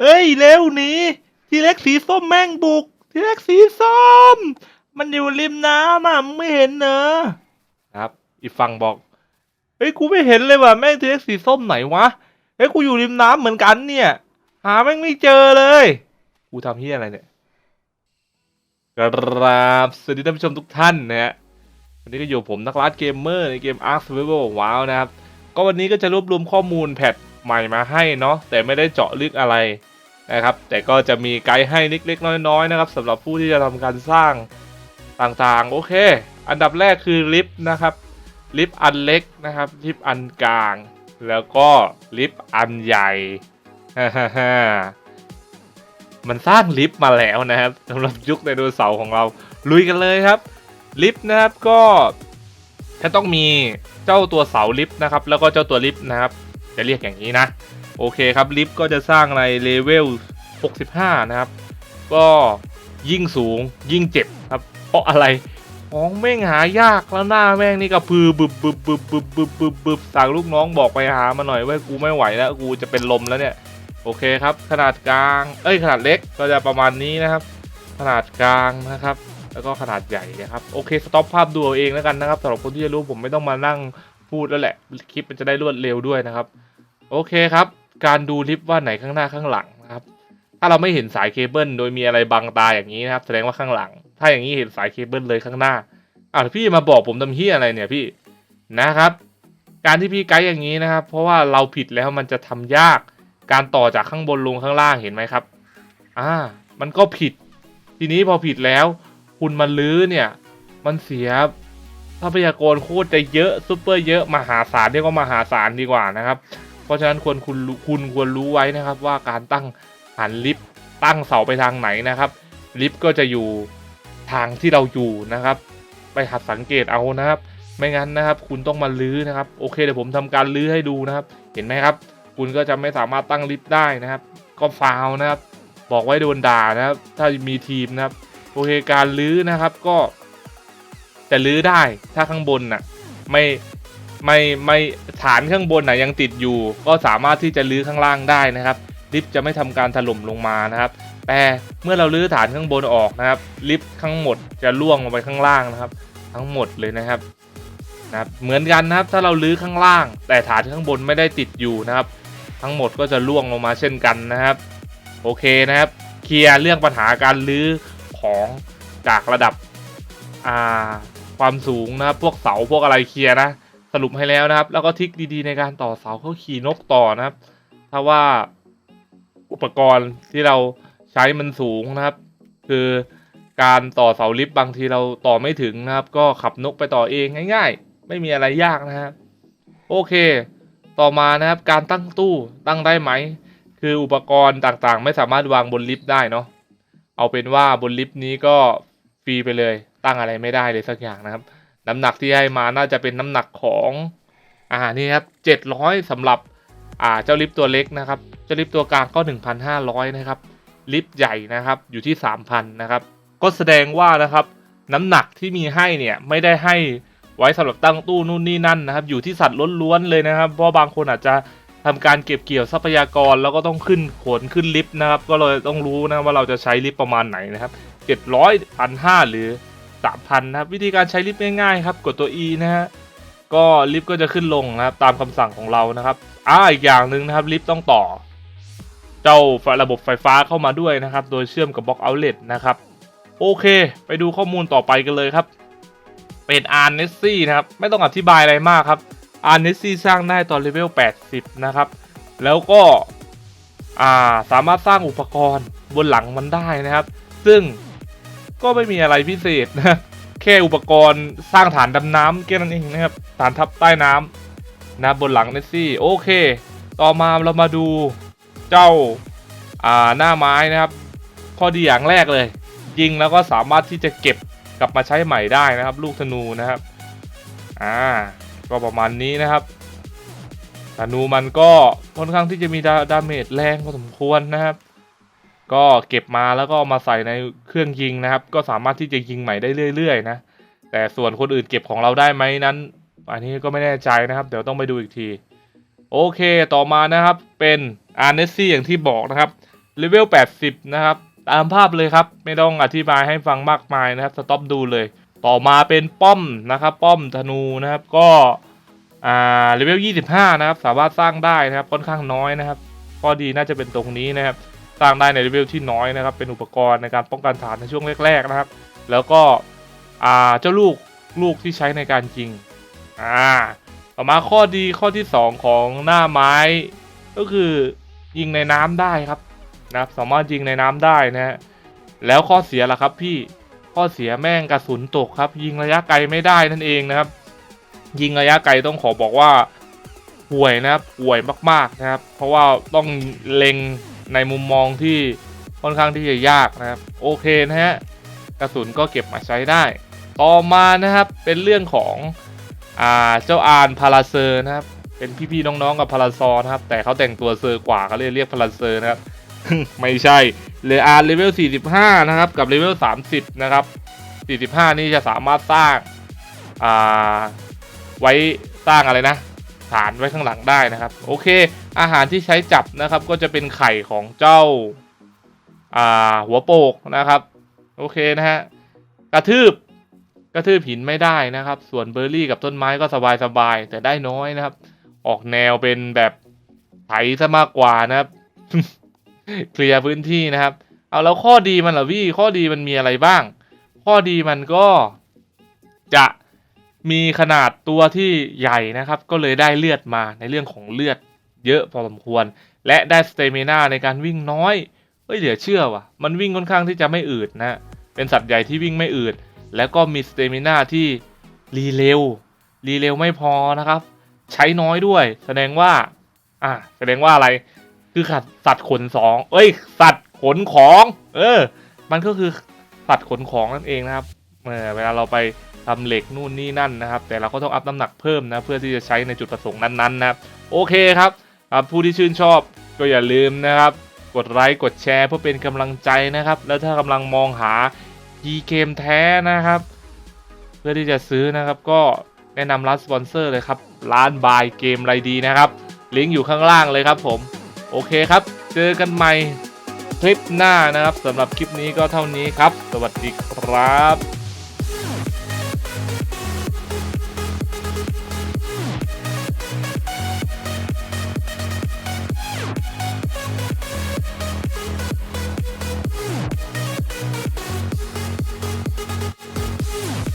เอ้ยเร็วหนีทีเล็กสีส้มแม่งบุก ทีเล็กสีส้ม มันอยู่ริมน้ำอะมึงไม่เห็นเนอะครับ อีกฝั่งบอกเฮ้ยกูไม่เห็นเลยว่ะแม่งทีเล็กสีส้มไหนวะเฮ้ยกูอยู่ริมน้ำเหมือนกันเนี่ย หาแม่งไม่เจอเลยกูทำเฮียอะไรเนี่ยกราบสวัสดีท่านผู้ชมทุกท่านนะฮะวันนี้ก็อยู่ผมนักล่าเกมเมอร์ในเกม Ark Survival ว้าวนะครับ ก็วันนี้ก็จะรวบรวมข้อมูลแพทใหม่มาให้เนาะแต่ไม่ได้เจาะลึกอะไร นะครับ แต่ก็จะมีไกด์ให้เล็กๆ น้อยๆนะครับสำหรับผู้ที่จะทำการสร้างต่างๆ โอเค อันดับแรกคือลิฟต์นะครับ ลิฟต์อันเล็กนะครับ ลิฟต์อันกลาง แล้วก็ลิฟต์อันใหญ่ฮ่าๆมันสร้างลิฟต์มาแล้วนะครับสำหรับยุคไดโนเสาร์ของเราลุยกันเลยครับ ลิฟต์นะครับก็จะต้องมีเจ้าตัวเสาลิฟต์นะครับ แล้วก็เจ้าตัวลิฟต์นะครับ จะเรียกอย่างนี้นะ โอเคครับลิฟต์ก็จะสร้างในเลเวล 65 นะครับ ก็ยิ่งสูงยิ่งเจ็บครับ เพราะอะไรของแม่งหายากแล้วหน้าแม่งนี่ก็พือบึบบึบบึบบึบบึบบึบบึบสั่งลูกน้องบอกไปหามาหน่อยว่ากูไม่ไหวแล้วกูจะเป็นลมแล้วเนี่ย โอเคครับ ขนาดกลางเอ้ยขนาดเล็กก็จะประมาณนี้นะครับ ขนาดกลางนะครับ แล้วก็ขนาดใหญ่นะครับโอเคสต็อปภาพดูเอาเองแล้วกันนะครับสำหรับคนที่จะรู้ผมไม่ต้องมานั่งพูดแล้วแหละคลิปมันจะได้รวดเร็วด้วยนะครับ โอเคครับ การดูลิฟต์ว่าไหนข้างหน้าข้างหลังนะครับ ถ้าเราไม่เห็นสายเคเบิลโดยมีอะไรบังตาอย่างนี้นะครับ แสดงว่าข้างหลัง ถ้าอย่างนี้เห็นสายเคเบิลเลยข้างหน้าอ่าพี่มาบอกผมทำเฮียอะไรเนี่ยพี่นะครับ การที่พี่ไกด์อย่างนี้นะครับ เพราะว่าเราผิดแล้วมันจะทำยาก การต่อจากข้างบนลงข้างล่างเห็นไหมครับ อ่า มันก็ผิด ทีนี้พอผิดแล้ว คุณมาลื้อเนี่ย มันเสียทรัพยากรโคตรจะเยอะซูเปอร์เยอะมหาศาลเรียกว่ามหาศาลดีกว่านะครับ ราะฉะนั้นควรคุณคุณควรรู้ไว้นะครับว่าการตั้งหันลิฟต์ตั้งเสาไปทางไหนนะครับ ลิฟต์ก็จะอยู่ทางที่เราอยู่นะครับ ไปหัดสังเกตเอานะครับ ไม่งั้นนะครับ คุณต้องมาลื้อนะครับ โอเคเดี๋ยวผมทำการลื้อให้ดูนะครับ เห็นไหมครับ คุณก็จะไม่สามารถตั้งลิฟต์ได้นะครับ ก็ฟาวนะครับ บอกไว้โดนด่านะครับ ถ้ามีทีมนะครับ โอเคการลื้อนะครับก็จะลื้อได้ถ้าข้างบนน่ะไม่ ไม่ไม่ฐานข้างบนน่ะยังติดอยู่ ก็สามารถที่จะลื้อข้างล่างได้นะครับ ลิฟต์จะไม่ทำการถล่มลงมานะครับแต่เมื่อเราลื้อฐานข้างบนออกนะครับ ลิฟต์ข้งหมดจะล่วงลงไปข้างล่างนะครับ ทั้งหมดเลยนะครับนะครับเหมือนกันนะครับถ้าเราลื้อข้างล่าง แต่ฐานข้างบนไม่ได้ติดอยู่นะครับ ทั้งหมดก็จะล่วงลงมาเช่นกันนะครับ โอเคนะครับ เคลียร์เรื่องปัญหาการลื้อของจากระดับอ่าความสูงนะครับ พวกเสาพวกอะไรเคลียร์นะ สรุปให้แล้วนะครับ แล้วก็ทิกดีๆในการต่อเสาเข้าขี่นกต่อนะครับ ถ้าว่าอุปกรณ์ที่เราใช้มันสูงนะครับ คือการต่อเสาลิฟต์บางทีเราต่อไม่ถึงนะครับ ก็ขับนกไปต่อเองง่ายๆ ไม่มีอะไรยากนะครับ โอเค ต่อมานะครับการตั้งตู้ตั้งได้ไหม คืออุปกรณ์ต่างๆ ไม่สามารถวางบนลิฟต์ได้เนาะเอาเป็นว่าบนลิฟต์นี้ก็ฟรีไปเลย ตั้งอะไรไม่ได้เลยสักอย่างนะครับ น้ำหนักที่ให้มาน่าจะเป็นน้ำหนักของอ่านี่ครับเจ็ดร้อยสำหรับอ่าเจ้าลิฟตัวเล็กนะครับ เจ้าลิฟตัวกลางก็หนึ่งพันห้าร้อยนะครับ ลิฟต์ใหญ่นะครับอยู่ที่สามพันนะครับ ก็แสดงว่านะครับน้ำหนักที่มีให้เนี่ยไม่ได้ให้ไว้สำหรับตั้งตู้นู่นนี่นั่นนะครับ อยู่ที่สัตว์ล้วนๆเลยนะครับ เพราะบางคนอาจจะทำการเก็บเกี่ยวทรัพยากรแล้วก็ต้องขึ้นขนขึ้นลิฟต์นะครับ ก็เลยต้องรู้นะว่าเราจะใช้ลิฟต์ประมาณไหนนะครับเจ็ดร้อยพันห้าหรือ สามพันนะครับวิธีการใช้ลิฟต์ง่ายๆครับกดตัว E นะฮะก็ลิฟต์ก็จะขึ้นลงนะครับตามคำสั่งของเรานะครับอ่าอีกอย่างหนึ่งนะครับลิฟต์ต้องต่อ เจ้าระบบไฟฟ้าเข้ามาด้วยนะครับ โดยเชื่อมกับบล็อกเอาเลตนะครับโอเค ไปดูข้อมูลต่อไปกันเลยครับ เป็นอาร์เนสซี่นะครับ ไม่ต้องอธิบายอะไรมากครับอาร์เนสซี่สร้างได้ตอนเลเวล 80 นะครับ แล้วก็อ่าสามารถสร้างอุปกรณ์บนหลังมันได้นะครับ ซึ่ง ก็ไม่มีอะไรพิเศษนะแค่อุปกรณ์สร้างฐานดำน้ำแค่นั้นเองนะครับฐานทับใต้น้ำนะบนหลังเนสซี่โอเค ต่อมาเรามาดูเจ้าอ่าหน้าไม้นะครับ ข้อดีอย่างแรกเลย ยิงแล้วก็สามารถที่จะเก็บกลับมาใช้ใหม่ได้นะครับ ลูกธนูนะครับอ่าก็ประมาณนี้นะครับธนูมันก็ค่อนข้างที่จะมีดาดาเมจแรงพอสมควรนะครับ ก็เก็บมาแล้วก็มาใส่ในเครื่องยิงนะครับ ก็สามารถที่จะยิงใหม่ได้เรื่อยๆนะแต่ส่วนคนอื่นเก็บของเราได้ไหมนั้น อันนี้ก็ไม่แน่ใจนะครับ เดี๋ยวต้องไปดูอีกที โอเคต่อมานะครับเป็นอาร์เนสซี่อย่างที่บอกนะครับเลเวล 80 นะครับ ตามภาพเลยครับ ไม่ต้องอธิบายให้ฟังมากมายนะครับสต็อปดูเลย ต่อมาเป็นป้อมนะครับ ป้อมธนูนะครับก็อ่าเลเวล 25 นะครับ สามารถสร้างได้นะครับค่อนข้างน้อยนะครับข้อดีน่าจะเป็นตรงนี้นะครับ สร้างได้ในเลเวลที่น้อยนะครับ เป็นอุปกรณ์ในการป้องกันฐานในช่วงแรก ๆนะครับ แล้วก็เจ้าลูกลูกที่ใช้ในการยิงอ่าต่อมาข้อดีข้อที่ 2 ของหน้าไม้ ก็คือยิงในน้ำได้ครับนะครับสามารถยิงในน้ำได้นะฮะแล้วข้อเสียล่ะครับพี่ข้อเสียแม่งกระสุนตกครับ ยิงระยะไกลไม่ได้นั่นเองนะครับ ยิงระยะไกลต้องขอบอกว่าห่วยนะครับห่วยมากๆนะครับ เพราะว่าต้องเล็ง ในมุมมองที่ค่อนข้างที่จะยากนะครับ โอเคนะฮะกระสุนก็เก็บมาใช้ได้ ต่อมานะครับเป็นเรื่องของอ่าเจ้าอานพาราเซอร์นะครับ เป็นพี่ๆน้องๆกับพาราซอนะครับ แต่เขาแต่งตัวเซอร์กว่าเขาเลยเรียกพาราเซอร์นะครับ ไม่ใช่เลอาร์เลเวล 45 นะครับ กับเลเวล 30 นะครับ 45 นี่จะสามารถสร้างอ่าไว้สร้างอะไรนะ ฐานไว้ข้างหลังได้นะครับ โอเค อาหารที่ใช้จับนะครับ ก็จะเป็นไข่ของเจ้าอ่าหัวโปกนะครับ โอเคนะฮะกระทืบกระทืบหินไม่ได้นะครับ ส่วนเบอร์รี่กับต้นไม้ก็สบายๆแต่ได้น้อยนะครับ ออกแนวเป็นแบบไถซะมากกว่านะครับ เคลียร์พื้นที่นะครับ เอาแล้วข้อดีมันเหรอพี่ข้อดีมันมีอะไรบ้าง ข้อดีมันก็จะ มีขนาดตัวที่ใหญ่นะครับ ก็เลยได้เลือดมาในเรื่องของเลือดเยอะพอสมควร และได้สเตมินาในการวิ่งน้อยเฮ้ยเหลือเชื่อว่ะ มันวิ่งค่อนข้างที่จะไม่อืดนะ เป็นสัตว์ใหญ่ที่วิ่งไม่อืด แล้วก็มีสเตมินาที่รีเร็ว รีเร็วไม่พอนะครับ ใช้น้อยด้วย แสดงว่า อ่า แสดงว่าอะไร คือขัดสัตว์ขนสอง เอ้ย สัตว์ขนของ เออ มันก็คือสัตว์ขนของนั่นเองนะครับ เออเวลาเราไป ทำเหล็กนู่นนี่นั่นนะครับ แต่เราก็ต้องอัพน้ำหนักเพิ่มนะเพื่อที่จะใช้ในจุดประสงค์นั้นๆนะครับโอเคครับผู้ที่ชื่นชอบก็อย่าลืมนะครับ กดไลค์กดแชร์เพื่อเป็นกำลังใจนะครับ แล้วถ้ากำลังมองหา e เกมแท้นะครับ เพื่อที่จะซื้อนะครับ ก็แนะนำร้านสปอนเซอร์เลยครับร้านบายเกมไรดีนะครับลิงก์อยู่ข้างล่างเลยครับผมโอเคครับ เจอกันใหม่คลิปหน้านะครับสำหรับคลิปนี้ก็เท่านี้ครับ สวัสดีครับ